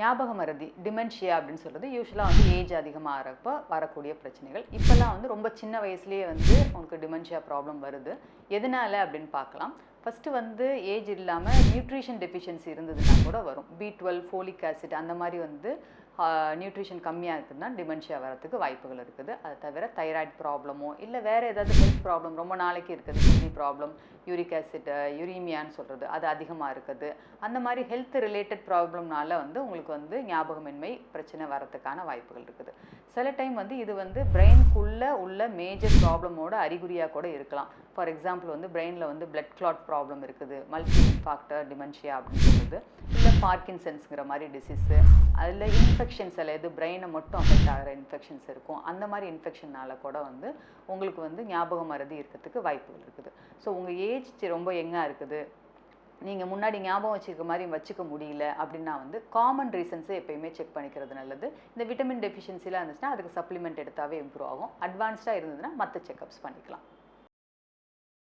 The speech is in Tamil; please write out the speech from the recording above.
ஞாபக மருதி டிமென்ஷியா அப்படின்னு சொல்கிறது யூஸ்வலாக வந்து ஏஜ் அதிகமாக ஆகிறப்போ வரக்கூடிய பிரச்சனைகள். இப்போல்லாம் வந்து ரொம்ப சின்ன வயசுலேயே வந்து உங்களுக்கு டிமென்ஷியா ப்ராப்ளம் வருது. எதனால அப்படின்னு பார்க்கலாம். ஃபஸ்ட்டு வந்து ஏஜ் இல்லாமல் நியூட்ரிஷன் டெஃபிஷியன்சி இருந்ததுன்னா கூட வரும். பி டுவெல் ஃபோலிக் ஆசிட் அந்த மாதிரி வந்து நியூட்ரிஷன் கம்மியாக இருக்குதுன்னா டிமென்ஷியா வரதுக்கு வாய்ப்புகள் இருக்குது. அது தவிர தைராய்டு ப்ராப்ளமோ இல்லை வேறு ஏதாவது ஹெல்த் ப்ராப்ளம் ரொம்ப நாளைக்கு இருக்குது கிட்னி ப்ராப்ளம் யூரிக் ஆசிட் யூரிமியான்னு சொல்கிறது அது அதிகமாக இருக்குது. அந்த மாதிரி ஹெல்த் ரிலேட்டட் ப்ராப்ளம்னால வந்து உங்களுக்கு வந்து ஞாபகமின்மை பிரச்சனை வரதுக்கான வாய்ப்புகள் இருக்குது. சில டைம் வந்து இது வந்து பிரெயின்குள்ளே உள்ள மேஜர் ப்ராப்ளமோட அறிகுறியாக கூட இருக்கலாம். ஃபார் எக்ஸாம்பிள் வந்து பிரெயினில் வந்து பிளட் கிளாட் ப்ராப்ளம் இருக்குது மல்டி ஃபாக்டர் டிமென்ஷியா அப்படின்னு சொல்லுது இல்லை பார்க்கின்சன்ஸுங்கிற மாதிரி டிசீஸு அதில் இன்ஃபெக்ஷன்ஸ் எல்லாம் எது பிரெயினை மட்டும் அஃபெக்ட் ஆகிற இன்ஃபெக்ஷன்ஸ் இருக்கும். அந்த மாதிரி இன்ஃபெக்ஷனால கூட வந்து உங்களுக்கு வந்து ஞாபகம் மறதி இருக்கிறதுக்கு வாய்ப்புகள் இருக்குது. ஸோ உங்கள் ஏஜ் ரொம்ப எங்காக இருக்குது. நீங்கள் முன்னாடி ஞாபகம் வச்சுக்க மாதிரி வச்சுக்க முடியல அப்படின்னா வந்து காமன் ரீசன்ஸை எப்பயுமே செக் பண்ணிக்கிறது நல்லது. இந்த விட்டமின் டெஃபிஷியன்சிலாம் இருந்துச்சுன்னா அதுக்கு சப்ளிமெண்ட் எடுத்தாவே இம்ப்ரூவ் ஆகும். அட்வான்ஸ்டாக இருந்ததுன்னா மற்ற செக்கப்ஸ் பண்ணிக்கலாம்.